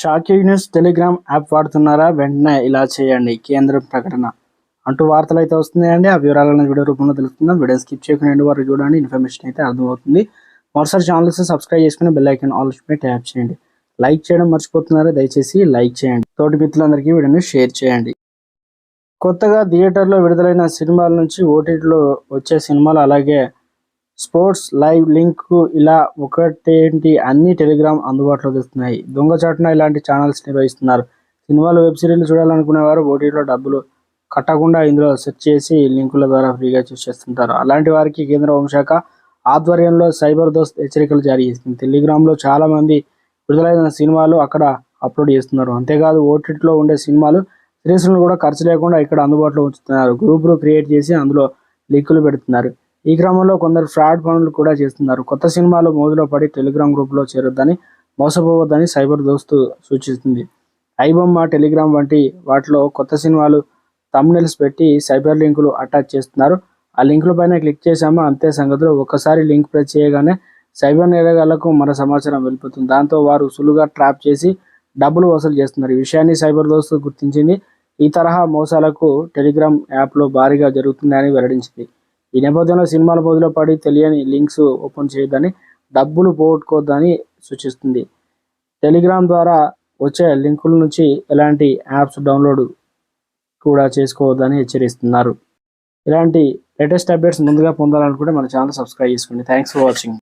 Shocking news Telegram app వాడుతున్నారా? వెంటనే ఇలా చేయండి. కేంద్రం ప్రకటన. అంటూ వార్తలు అయితే వస్తున్నాయండి. ఆ వివరాలను వీడియో రూపంలో తెలుస్తుందా వీడియో స్కిప్ చేయకుండా వారు చూడండి. ఇన్ఫర్మేషన్ అయితే అర్థమవుతుంది. మరోసారి ఛానల్స్ సబ్స్క్రైబ్ చేసుకుని బెల్ ఐకన్ ఆల్ పై ట్యాప్ చేయండి. లైక్ చేయడం మర్చిపోతున్నారా? దయచేసి లైక్ చేయండి. తోటి మిత్రులందరికీ వీడియోని షేర్ చేయండి. కొత్తగా థియేటర్లో విడుదలైన సినిమాల నుంచి ఓటీటీలో వచ్చే సినిమాలు అలాగే స్పోర్ట్స్ లైవ్ లింక్ ఇలా ఒకటేంటి? అన్ని టెలిగ్రామ్ అందుబాటులోకి వస్తున్నాయి దొంగచాటున ఇలాంటి ఛానల్స్ నిర్వహిస్తున్నారు. సినిమాలు వెబ్ సిరీస్లు చూడాలనుకునేవారు ఓటీటీలో డబ్బులు కట్టకుండా ఇందులో సెర్చ్ చేసి లింకుల ద్వారా ఫ్రీగా చూసేస్తుంటారు అలాంటి వారికి కేంద్ర హోంశాఖ ఆధ్వర్యంలో సైబర్ దోస్త్ హెచ్చరికలు జారీ చేసింది. టెలిగ్రామ్లో చాలామంది విడుదలైన సినిమాలు అక్కడ అప్లోడ్ చేస్తున్నారు. అంతేకాదు ఓటీటీలో ఉండే సినిమాలు సిరీస్లను కూడా ఖర్చు లేకుండా ఇక్కడ అందుబాటులో ఉంచుతున్నారు. గ్రూపులు క్రియేట్ చేసి అందులో లింకులు పెడుతున్నారు. ఈ క్రమంలో కొందరు ఫ్రాడ్ పనులు కూడా చేస్తున్నారు. కొత్త సినిమాలు మోజులో పడి టెలిగ్రామ్ గ్రూప్లో చేరొద్దని మోసపోవద్దని సైబర్ దోస్తు సూచిస్తుంది. ఐబొమ్మ టెలిగ్రామ్ వంటి వాటిలో కొత్త సినిమాలు తమ్నెల్స్ పెట్టి సైబర్ లింకులు అటాచ్ చేస్తున్నారు. ఆ లింకుల పైన క్లిక్ చేశామో? అంతే సంగతిలో. ఒక్కసారి లింక్ ప్రెస్ చేయగానే సైబర్ నేరగాళ్ళకు మన సమాచారం వెళ్ళిపోతుంది. దాంతో వారు సులువుగా ట్రాప్ చేసి డబ్బులు వసూలు చేస్తున్నారు. ఈ విషయాన్ని సైబర్ దోస్తు గుర్తించింది. ఈ తరహా మోసాలకు టెలిగ్రామ్ యాప్లో భారీగా జరుగుతుందని వెల్లడించింది. ఈ నేపథ్యంలో సినిమాల బదులో పడి తెలియని లింక్స్ ఓపెన్ చేయొద్దని డబ్బులు పోగొట్టుకోవద్దని సూచిస్తుంది. టెలిగ్రామ్ ద్వారా వచ్చే లింకుల నుంచి ఎలాంటి యాప్స్ డౌన్లోడ్ కూడా చేసుకోవద్దని హెచ్చరిస్తున్నారు. ఇలాంటి లేటెస్ట్ అప్డేట్స్ ముందుగా పొందాలనుకుంటే మన ఛానల్ సబ్స్క్రైబ్ చేసుకోండి. Thanks for watching.